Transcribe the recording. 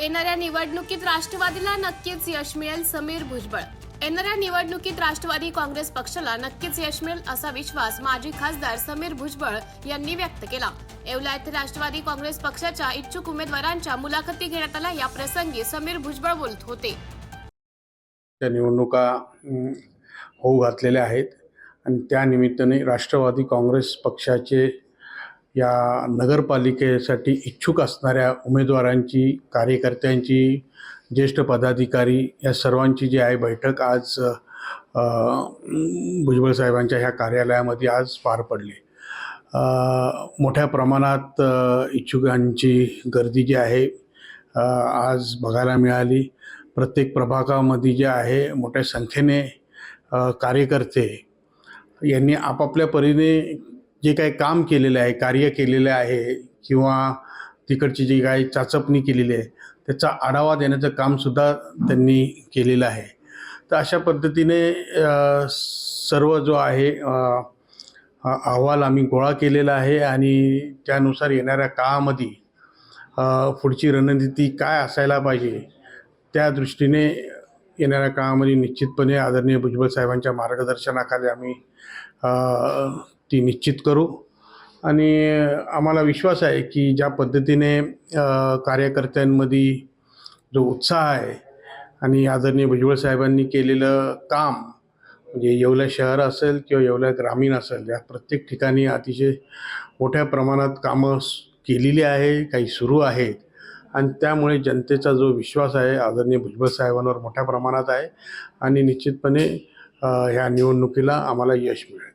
येणाऱ्या निवडणुकीत राष्ट्रवादीला नक्कीच यश मिळेल समीर भुजबळ. येणाऱ्या निवडणुकीत राष्ट्रवादी काँग्रेस पक्षाला नक्कीच यश मिळेल असा विश्वास माजी खासदार समीर भुजबळ यांनी व्यक्त केला. येवला येथे राष्ट्रवादी काँग्रेस पक्षाच्या इच्छुक उमेदवारांच्या मुलाखती घेण्यात आल्या. या प्रसंगी समीर भुजबळ बोलत होते. त्या निवडणुका होऊ घातलेल्या आहेत. आणि त्या निमित्ताने राष्ट्रवादी काँग्रेस पक्षाचे या नगरपालिकेसाठी इच्छुक असणाऱ्या उमेदवारांची कार्यकर्त्यांची ज्येष्ठ पदाधिकारी या सर्वांची जी आहे बैठक आज भुजबळ साहेबांच्या ह्या कार्यालयामध्ये आज पार पडली. मोठ्या प्रमाणात इच्छुकांची गर्दी जी आहे आज बघायला मिळाली. प्रत्येक प्रभागामध्ये जे आहे मोठ्या संख्येने कार्यकर्ते यांनी आपापल्या परीने जे काही काम केलेलं आहे कार्य केलेलं आहे किंवा तिकडची जी काही चाचपणी केलेली आहे त्याचा आढावा देण्याचं कामसुद्धा त्यांनी केलेलं आहे. तर अशा पद्धतीने सर्व जो आहे अहवाल आम्ही गोळा केलेला आहे आणि त्यानुसार येणाऱ्या काळामध्ये पुढची रणनीती काय असायला पाहिजे त्या दृष्टीने येणाऱ्या काळामध्ये निश्चितपणे आदरणीय भुजबळ साहेबांच्या मार्गदर्शनाखाली आम्ही ती निश्चित करू. आणि आम्हाला विश्वास आहे की ज्या पद्धतीने कार्यकर्त्यांमध्ये जो उत्साह आहे आणि आदरणीय भुजबळ साहेबांनी केलेलं काम म्हणजे येवला शहर असेल किंवा येवला ग्रामीण असेल या प्रत्येक ठिकाणी अतिशय मोठ्या प्रमाणात कामं केलेली आहे काही सुरू आहेत. आणि त्यामुळे जनतेचा जो विश्वास आहे आदरणीय भुजबळ साहेबांवर मोठ्या प्रमाणात आहे. आणि निश्चितपणे ह्या निवडणुकीला आम्हाला यश मिळेल.